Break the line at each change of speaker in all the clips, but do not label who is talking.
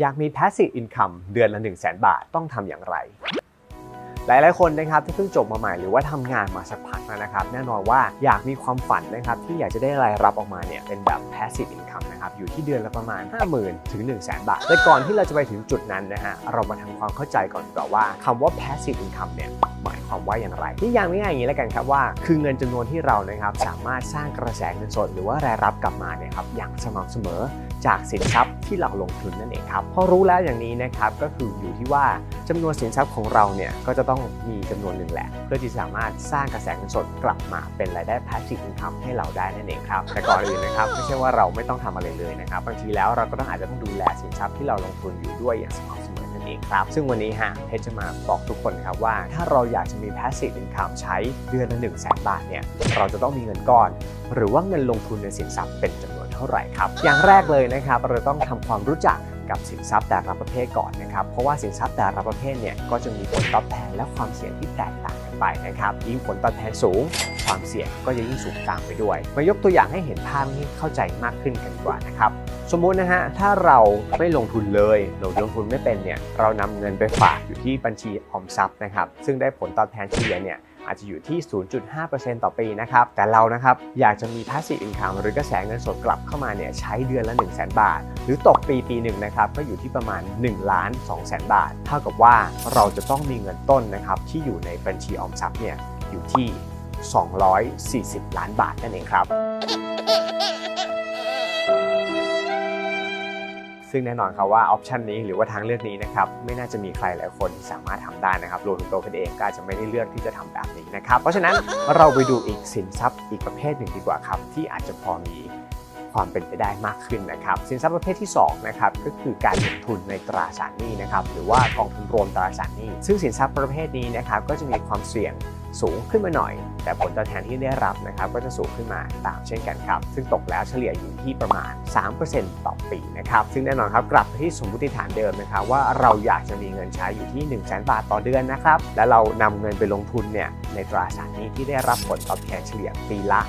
อยากมี passive income เดือนละ 1 0 0 0 0แบาทต้องทำอย่างไร หลายๆคนนะครับที่เพิ่งจบมาใหม่หรือว่าทำงานมาสักพักแล้วนะครับ แน่นอนว่าอยากมีความฝันนะครับที่อยากจะได้รายรับออกมาเนี่ยเป็นแบบ passive income นะครับอยู่ที่เดือนละประมาณ 50,000 ถึง 1 0 0 0 0 0บาท แต่ก่อนที่เราจะไปถึงจุดนั้นนะฮะเรามาทำความเข้าใจก่อนดีกว่าว่าคำว่า passive income เนี่ยหมายความว่าอย่างไรที่อย่างง่ายๆอย่างนี้แล้วกันครับว่า คือเงินจำนวนที่เรานะครับสามารถสร้างกระแสเงินสด หรือว่ารายรับกลับมาเนี่ยครับอย่างสม่ำเสมอ จากสินทรัพย์ที่เราลงทุนนั่นเองครับพอรู้แล้วอย่างนี้นะครับก็คืออยู่ที่ว่าจำนวนสินทรัพย์ของเราเนี่ยก็จะต้องมีจำนวนหนึ่งแหละ เพื่อที่สามารถสร้างกระแสเงินสดกลับมาเป็นรายได้ passive income ให้เราได้นั่นเองครับแต่ก่อนอื่นนะครับไม่ใช่ว่าเราไม่ต้องทำอะไรเลยนะครับบางทีแล้วเราก็ต้องอาจจะต้องดูแลสินทรัพย์ที่เราลงทุนอยู่ด้วยอย่างสม่ำเสมอนั่นเองครับซึ่งวันนี้ฮะเพชรจะมาบอกทุกคนครับว่า ถ้าเราอยากจะมี passive income ใช้เดือนละ1 0 0 0 0แบาทเนี่ยเราจะต้องมีเงินก้อน หรือว่าเงินลงทุนในสินทรัพย์เป็นจำนวน ท่าไหร่ครับ อย่างแรกเลยนะครับเราต้องทำความรู้จักกับสินทรัพย์แต่ละประเภทก่อนนะครับ เพราะว่าสินทรัพย์แต่ละประเภทเนี่ยก็จะมีผลตอบแทนและความเสี่ยงที่แตกต่างกันไปนะครับยิ่งผลตอบแทนสูง ความเสี่ยงก็จะยิ่งสูงตามไปด้วย มายกตัวอย่างให้เห็นภาพให้เข้าใจมากขึ้นกันกว่านะครับสมมุตินะฮะถ้าเราไม่ลงทุนเลยเราลงทุนไม่เป็นเนี่ยเรานำเงินไปฝากอยู่ที่บัญชีออมทรัพย์นะครับซึ่งได้ผลตอบแทนเฉลี่ยเนี่ย อาจจะอยู่ที่ 0.5%ต่อปีนะครับ แต่เรานะครับอยากจะมี passive income หรือกระแสเงินสดกลับเข้ามาเนี่ยใช้เดือนละ 1 0 0 0 0แบาท หรือตกปีปีหนึ่งนะครับก็อยู่ที่ประมาณ1ล้าน2แสนบาท เท่ากับว่าเราจะต้องมีเงินต้นนะครับที่อยู่ในบัญชีออมทรัพย์เนี่ยอยู่ที่ 240 ล้านบาทนั่นเองครับ ซึ่งแน่นอนครับว่าออปชันนี้หรือว่าทางเลือกนี้นะครับไม่น่าจะมีใครหลายคนที่สามารถทำได้นะครับรวมถึงตัวเพชรเองก็อาจจะไม่ได้เลือกที่จะทำแบบนี้นะครับเพราะฉะนั้นเราไปดูอีกสินทรัพย์อีกประเภทหนึ่งดีกว่าครับที่อาจจะพอมีความเป็นไปได้มากขึ้นนะครับสินทรัพย์ประเภทที่2นะครับก็คือการลงทุนในตราสารหนี้นะครับหรือว่ากองทุนรวมตราสารหนี้ ซึ่งสินทรัพย์ประเภทนี้นะครับก็จะมีความเสี่ยง สูงขึ้นมาหน่อย แต่ผลตอบแทนที่ได้รับนะครับก็จะสูงขึ้นมาตามเช่นกันครับ ซึ่งตกแล้วเฉลี่ยอยู่ที่ประมาณ 3%ต่อปีนะครับ ซึ่งแน่นอนครับกลับไปที่สมมติฐานเดิมนะครับว่าเราอยากจะมีเงินใช้อยู่ที่ 1 0 0 0 0แบาทต่อเดือนนะครับ และเรานำเงินไปลงทุนเนี่ยในตราสารนี้ที่ได้รับผลตอบแทนเฉลี่ยปีละ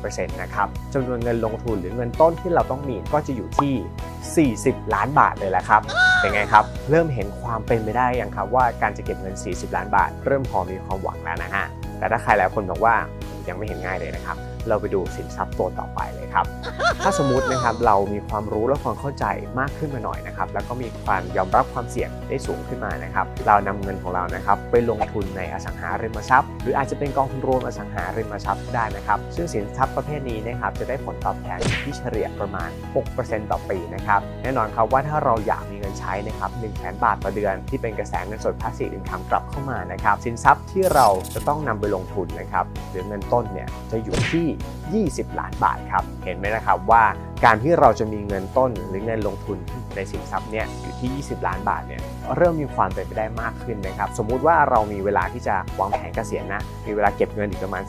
3%นะครับจำนวนเงินลงทุนหรือเงินต้นที่เราต้องมีก็จะอยู่ที่ 40 ล้านบาทเลยแหละครับเป็นไงครับ เริ่มเห็นความเป็นไปได้ยังครับว่าการจะเก็บเงิน 40 ล้านบาท เริ่มพอมีความหวังแล้วนะฮะแต่ถ้าใครหลายคนบอกว่ายังไม่เห็นง่ายเลยนะครับ เราไปดูสินทรัพย์ตัวต่อไปเลยครับ ถ้าสมมตินะครับเรามีความรู้และความเข้าใจมากขึ้นมาหน่อยนะครับแล้วก็มีความยอมรับความเสี่ยงได้สูงขึ้นมานะครับเรานำเงินของเรานะครับไปลงทุนในอสังหาริมทรัพย์ หรืออาจจะเป็นกองทุนรวมอสังหาริมทรัพย์ก็ได้นะครับซึ่งสินทรัพย์ประเภทนี้นะครับจะได้ผลตอบแทนที่เฉลี่ยประมาณ 6%ต่อปีนะครับแน่นอนครับว่าถ้าเราอยากมีเงิน ใช้นะครับ1 0 0 0 0แบาทต่อเดือน ที่เป็นกระแสเงินสดภาษีอื่นค้ำกลับเข้ามานะครับสินทรัพย์ที่เราจะต้องนำไปลงทุนนะครับหรือเงินต้นเนี่ยจะอยู่ที่ 20 ล้านบาทครับเห็นไหมนะครับว่า การที่เราจะมีเงินต้นหรือเงินลงทุนในสินทรัพย์เนี่ยอยู่ที่ 20 ล้านบาทเนี่ยเริ่มมีความเป็นไปได้มากขึ้นนะครับ สมมุติว่าเรามีเวลาที่จะวางแผนเกษียณนะ มีเวลาเก็บเงินอีกประมาณ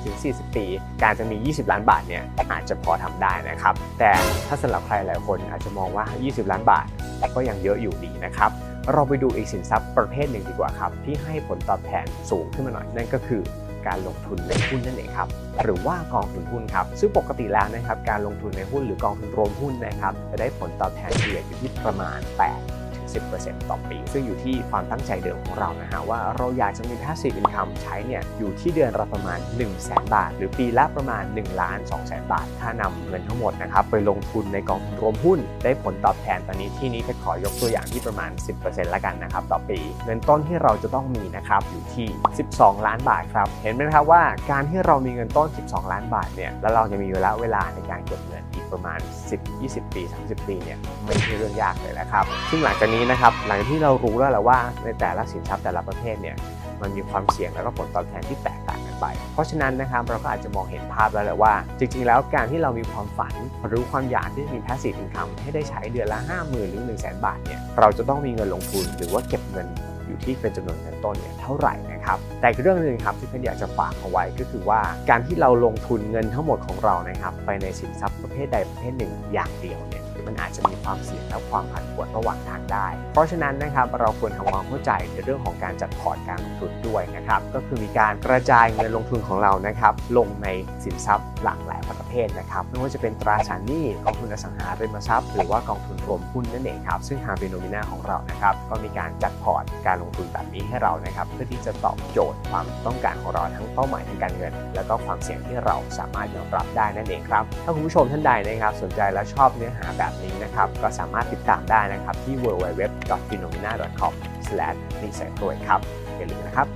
30-40 ปี การจะมี 20 ล้านบาทเนี่ยอาจจะพอทำได้นะครับ แต่ถ้าสำหรับใครหลายคนอาจจะมองว่า 20 ล้านบาทก็ยังเยอะอยู่ดีนะครับเราไปดูอีกสินทรัพย์ประเภทหนึ่งดีกว่าครับ ที่ให้ผลตอบแทนสูงขึ้นมาหน่อยนั่นก็คือ การลงทุนในหุ้นนั่นเองครับหรือว่ากองทุนหุ้นครับซึ่งปกติแล้วนะครับการลงทุนในหุ้นหรือกองทุนรวมหุ้นนะครับจะได้ผลตอบแทนเฉลี่ยอยู่ที่ประมาณ 8 10%ต่อปี ซึ่งอยู่ที่ความตั้งใจเดิมของเรานะฮะว่าเราอยากจะมี passive income ใช้เนี่ยอยู่ที่เดือนละประมาณ 1 0 0 0 0แบาท หรือปีละประมาณ1ล้าน2แสนบาท ถ้านำเงินทั้งหมดนะครับไปลงทุนในกองทุนรวมหุ้น ได้ผลตอบแทนตอนนี้ที่นี้จะขอยกตัวอย่างที่ประมาณ 10%ละกันนะครับต่อปี เงินต้นที่เราจะต้องมีนะครับอยู่ที่ 12 ล้านบาทครับเห็นไหมครับว่าการที่เรามีเงินต้น 12 ล้านบาทเนี่ยแล้วเราจะมีเวลาเวลาในการเก็บเงิน ประมาณ 10-20 ปี 30 ปีเนี่ยไม่ใช่เรื่องยากเลยนะครับ ซึ่งหลังจากนี้นะครับหลังจากที่เรารู้แล้วแหละว่าในแต่ละสินทรัพย์แต่ละประเภทเนี่ยมันมีความเสี่ยงแล้วก็ผลตอบแทนที่แตกต่างกันไป เพราะฉะนั้นนะครับเราก็อาจจะมองเห็นภาพแล้วแหละว่า จริงๆ แล้วการที่เรามีความฝันหรือความอยากที่จะมี passive income ให้ได้ใช้เดือนละ 50,000 หรือ 1 0 0 0 0 0 บาทเนี่ยเราจะต้องมีเงินลงทุนหรือว่าเก็บเงิน อยู่ที่เป็นจำนวนเงินต้นเนี่ยเท่าไหร่นะครับแต่อีกเรื่องหนึ่งครับที่เพื่อนอยากจะฝากเอาไว้ก็คือว่าการที่เราลงทุนเงินทั้งหมดของเรานะครับไปในสินทรัพย์ประเภทใดประเภทหนึ่งอย่างเดียวเนี่ย มันอาจจะมีความเสี่ยงและความผันผวนระหว่างทางได้ เพราะฉะนั้นนะครับเราควรทำความเข้าใจในเรื่องของการจัดพอร์ตการลงทุนด้วยนะครับก็คือมีการกระจายเงินลงทุนของเรานะครับลงในสินทรัพย์หลากหลายประเภทนะครับไม่ว่าจะเป็นตราสารหนี้กองทุนอสังหาริมทรัพย์ หรือว่ากองทุนรวมหุ้นนั่นเองครับซึ่งทางเบโนมิน่าของเรานะครับก็มีการจัดพอร์ตการลงทุนแบบนี้ให้เรานะครับเพื่อที่จะตอบโจทย์ความต้องการของเราทั้งเป้าหมายทางการเงิน แล้วก็ความเสี่ยงที่เราสามารถยอมรับได้นั่นเองครับถ้าคุณผู้ชมท่านใดนะครับสนใจและชอบเนื้อหาแบบนี้นะครับ ก็สามารถติดตามได้นะครับที่ www.phenomena.com/insight รวยครับอย่าลืมนะครับ